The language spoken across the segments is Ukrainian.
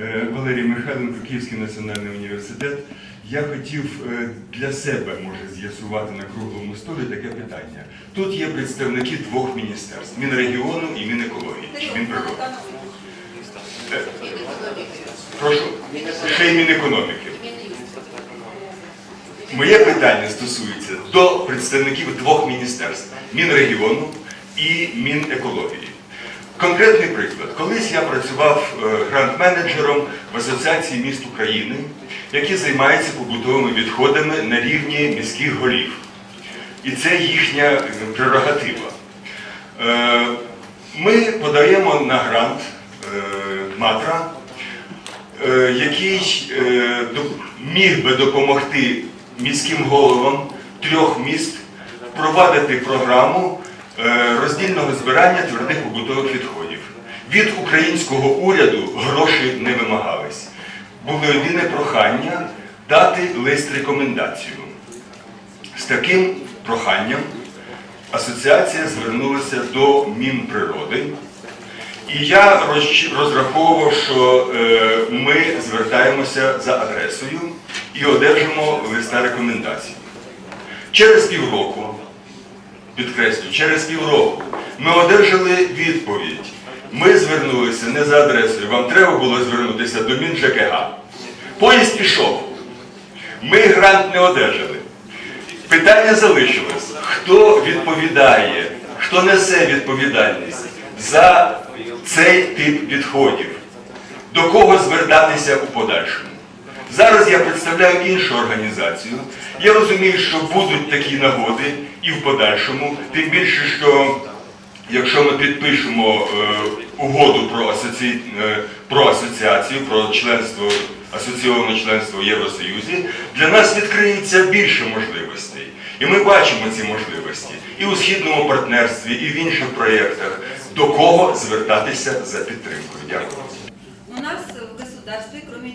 Е, Валерій Михайленко, Київський національний університет. Я хотів е, для себе може з'ясувати на круглому столі таке питання. Тут є представники двох міністерств: Мінрегіону і Мінекології, чи Мінприроди. Прошу, ще й Мінекономіки. Моє питання стосується до представників двох міністерств Мінрегіону і Мінекології. Конкретний приклад. Колись я працював е, грант-менеджером в Асоціації міст України, які займаються побутовими відходами на рівні міських голів. І це їхня е, прерогатива. Е, Ми подаємо на грант МАТРА який міг би допомогти міським головам трьох міст впровадити програму роздільного збирання твердих побутових відходів. Від українського уряду гроші не вимагались. Було єдине прохання дати лист рекомендацію. З таким проханням асоціація звернулася до Мінприроди. І я розраховував, що е, ми звертаємося за адресою і одержимо листа рекомендацій. Через півроку, підкреслю, через півроку ми одержали відповідь. Ми звернулися не за адресою, вам треба було звернутися до МінЖКГ. Поїзд пішов. Ми грант не одержали. Питання залишилось. Хто відповідає, хто несе відповідальність за цей тип відходів? До кого звертатися у подальшому? Зараз я представляю іншу організацію. Я розумію, що будуть такі нагоди і в подальшому, тим більше, що якщо ми підпишемо е, угоду про, асоці... е, про асоціацію, про членство, асоційоване членство в Євросоюзі, для нас відкриється більше можливостей. І ми бачимо ці можливості і у східному партнерстві, і в інших проєктах. До кого звертатися за підтримкою? Дякую. У нас в государстве, кроме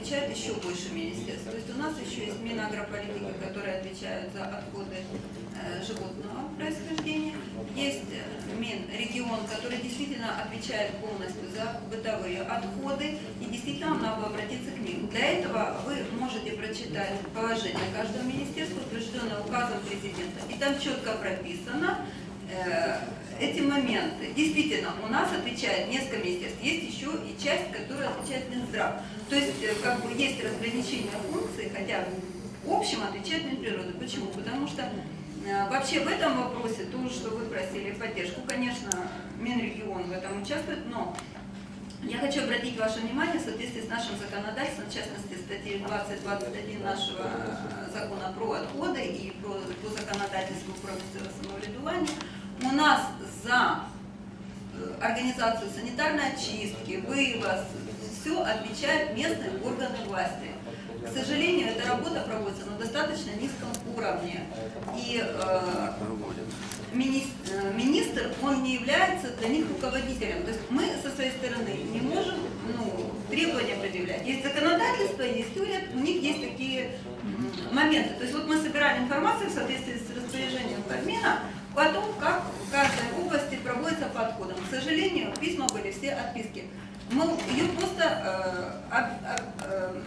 отвечает еще больше министерств. То есть у нас еще есть Минагрополитика, которая отвечает за отходы э, животного происхождения. Есть э, Минрегион, который действительно отвечает полностью за бытовые отходы. И действительно нам надо обратиться к ним. Для этого вы можете прочитать положение каждого министерства, утвержденное указом президента. И там четко прописано, э, эти моменты. Действительно, у нас отвечает несколько министерств. Есть еще и часть, которая отвечает Минздрав. То есть, э, как бы есть разграничение функций, хотя в общем отвечает Минприрода. Почему? Потому что э, вообще в этом вопросе, то, что вы просили поддержку, конечно, Минрегион в этом участвует, но я хочу обратить ваше внимание в соответствии с нашим законодательством, в частности, статьи 20-21 нашего э, закона про отходы и про, по законодательству про самоврядування, у нас за организацию санитарной очистки, вывоз, все отвечают местные органы власти. К сожалению, эта работа проводится на достаточно низком уровне. И э, э, министр, он не является для них руководителем. То есть мы со своей стороны не можем ну, требования предъявлять. Есть законодательство, есть уряд, у них есть такие моменты. То есть вот мы собирали информацию в соответствии с распоряжением Кабмина о том, как в каждой области проводится по отходам. К сожалению, письма были все отписки. Мы ее просто э, об- об- э,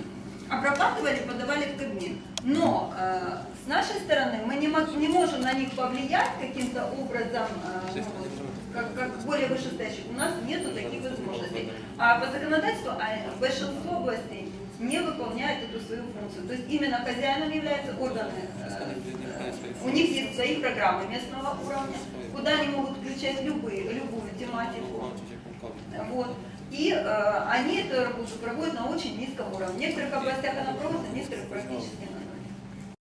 обрабатывали, подавали в Кабмин. Но э, с нашей стороны мы не, не можем на них повлиять каким-то образом, э, ну, как, как более вышестоящих. У нас нету таких возможностей. А по законодательству а, большинство областей не выполняет эту свою функцию. То есть именно хозяином являются органы. э, у них есть свои программы местного уровня, куда они могут включать любые, любую тематику. Вот. И э, они эту работу проводят на очень низком уровне. В некоторых областях она проводится, в некоторых практически